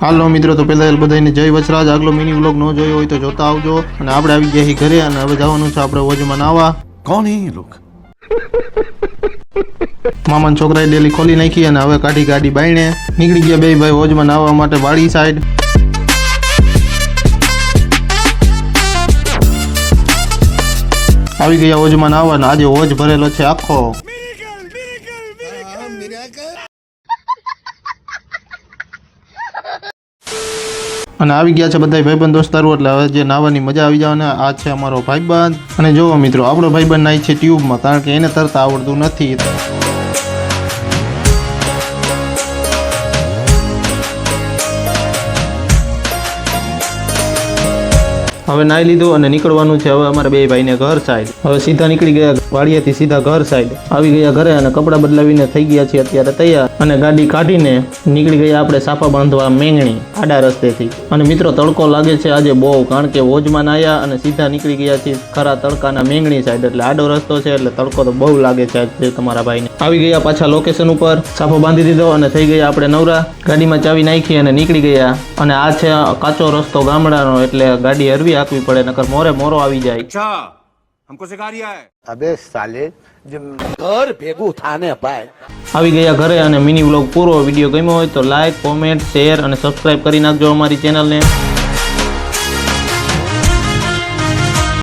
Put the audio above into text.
હાલો મિત્રો તો પહેલાં બધાને જય વચરાજ આગલો મિની વ્લોગ ન જોયો હોય તો જોતા આવજો. અને આપણે આવી ગયા ઘરે અને હવે જવાનું છે આપણે વોજમાં આવવા કોણ હે લોક? મામાન છોકરાએ ડેલી ખોલી નાખી અને હવે કાઢી ગાડી બાયણે નીકળી ગયા બે ભાઈ વજમાન આવવા માટે વાડી સાઈડ આવી ગયા અજમાન આવવા ને આજે ઓજ ભરેલો છે આખો. અને આવી ગયા છે બધા ભાઈબંધ દોસ્તારો, એટલે હવે જે નાવાની મજા આવી જવાને આ છે અમારો ભાઈબંધ. અને જોવો મિત્રો, આપણો ભાઈબંધ નાય છે ટ્યુબમાં, કારણ કે એને તરતા આવડતું નથી. હવે નાઈ લીધું અને નીકળવાનું છે હવે અમારા બે ભાઈને ઘર સાઈડ હવે સીધા નીકળી ગયા વાડિયાથી સીધા ઘર સાઈડ આવી ગયા ઘરે અને કપડાં બદલાવીને થઈ ગયા છે અત્યારે તૈયાર. અને ગાડી કાઢીને નીકળી ગયા આપણે સાફા બાંધવા મેંગણી આડા રસ્તેથી. અને મિત્રો, તડકો લાગે છે આજે બહુ, કારણ કે ઓજમાં આવ્યા અને સીધા નીકળી ગયા છીએ ખરા તડકાના મેંગણી સાઈડ. એટલે આડો રસ્તો છે, એટલે તડકો તો બહુ લાગે છે આજે તમારા ભાઈને. આવી ગયા પાછા લોકેશન ઉપર. સાફો બાંધી દીધો અને થઈ ગયા આપણે નવરા. ગાડીમાં ચાવી નાખી અને નીકળી ગયા. અને આ છે કાચો રસ્તો ગામડાનો, એટલે ગાડી હરવી આપવી પડે, નકર મોરે મોરો આવી જાય. हमको सिखा रिया है अबे साले जब घर भेगू थाने पाए આવી ગયા ઘરે અને મિની વ્લોગ પૂરો વિડીયો ગમ્યો હોય તો લાઈક કોમેન્ટ શેર અને સબસ્ક્રાઇબ કરી નાખજો અમારી ચેનલને